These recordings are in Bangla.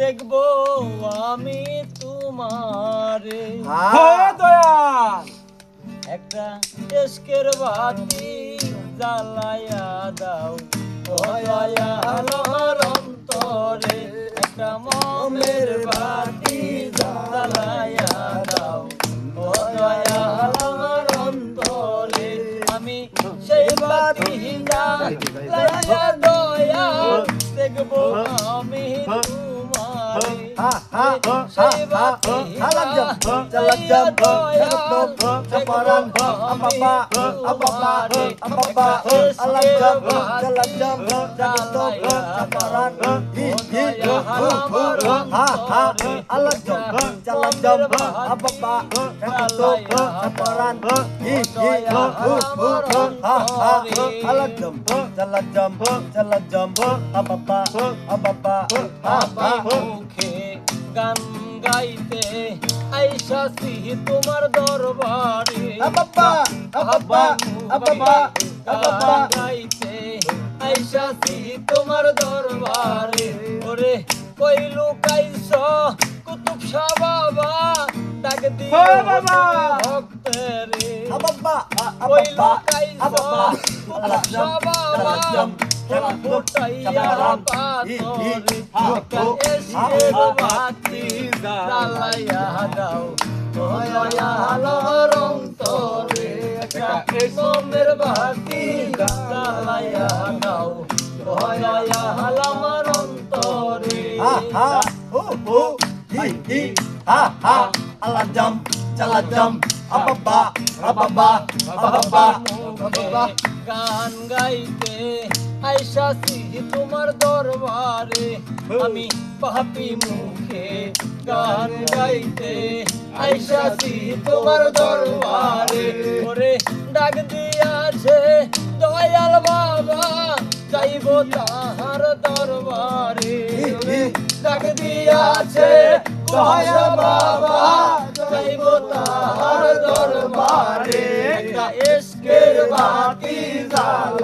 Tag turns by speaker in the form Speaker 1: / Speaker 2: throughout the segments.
Speaker 1: দেখব আমি তোমারে।
Speaker 2: হে দয়াল।
Speaker 1: একটা এসকের বাতি জ্বালায়া দাও। দয়াল অন্তরে একটা মমের বাতি জ্বালায়া দাও। দয়াল অন্তরে আমি সেই বাতি দয়া দেখব আমি
Speaker 3: halanjam jalanjam apa apa apa apa ambaba alanjam jalanjam jarutom caparan hi hi hu hu ha ha alanjam jalanjam ambaba jarutom caparan hi hi hu hu ha ha alanjam jalanjam jalanjam ambaba apa apa apa
Speaker 1: গান গাইতে আইসাছি তোমার দরবারে। গাইতে আইসাছি তোমার দরবারে। ওরে কই লুকাইছ? কুতুব শাহ বাবা ডাক দিও
Speaker 2: ও বাবা।
Speaker 1: ভক্তেরে। কুতুব শাহ বাবা দাও অন্তরে একটা সোমের বাতি জ্বালাইয়া দাও দয়া আলোর অন্তরে
Speaker 3: Ha ha, hu hu, hi hi, ha ha. Alajam, jalajam, ababa, ababa, ababa, ababa.
Speaker 1: গান গাইতে আইসাছি তোমার দরবারে আমি পাপি মুখে গান গাইতে। আইসাছি তোমার দরবারে ওরে ডাক দিয়াছে দয়াল বাবা যাইব তাহার দরবারে। ডাক দিয়াছে দয়াল বাবা যাইব তাহার দরবারে। এসকের বাতি দয়া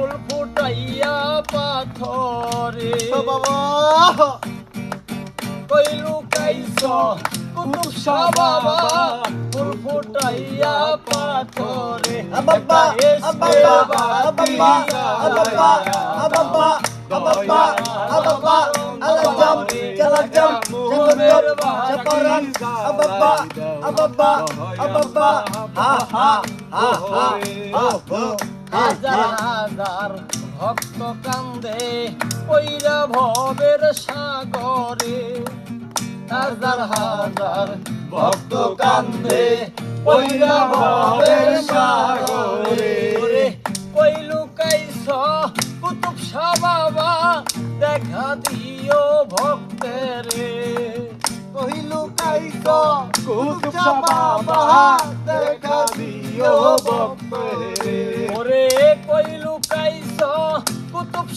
Speaker 1: ফুল ফুটাইয়া পাথরে কইলু কাইছ কুতুব শাহ বাবা ফুল ফুটাইয়া পাথরে. হাজার হাজার ভক্ত কান্দে কইরা ভবের সাগরে। হাজার হাজার ভক্ত কান্দে কইরা ভবের সাগরে। ওরে কইলু কাইছ কুতুব শাহ বাবা, দেখা দিও ভক্তেরে।
Speaker 3: কহিলু কাইছ কুতুব বাবা, দেখা দিও ভক্তরে।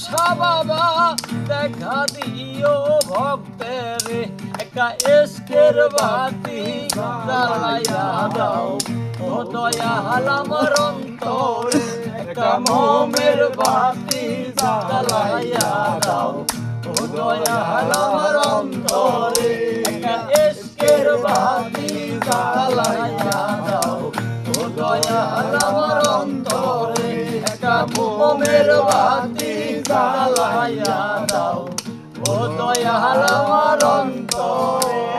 Speaker 1: শাহ বাবা, দেখা দিও ভক্তেরে একটা এসকের বাতি জ্বালাইয়া দাও। ও দয়া আমার অন্তরে একটা মোমের বাতি জ্বালাইয়া দাও। ও দয়া আমার অন্তরে একটা এসকের বাতি জ্বালাইয়া দাও। ও দয়া আমার অন্তরে একটা বাতি জ্বালাইয়া দাও ও দয়া আমার অন্তরে।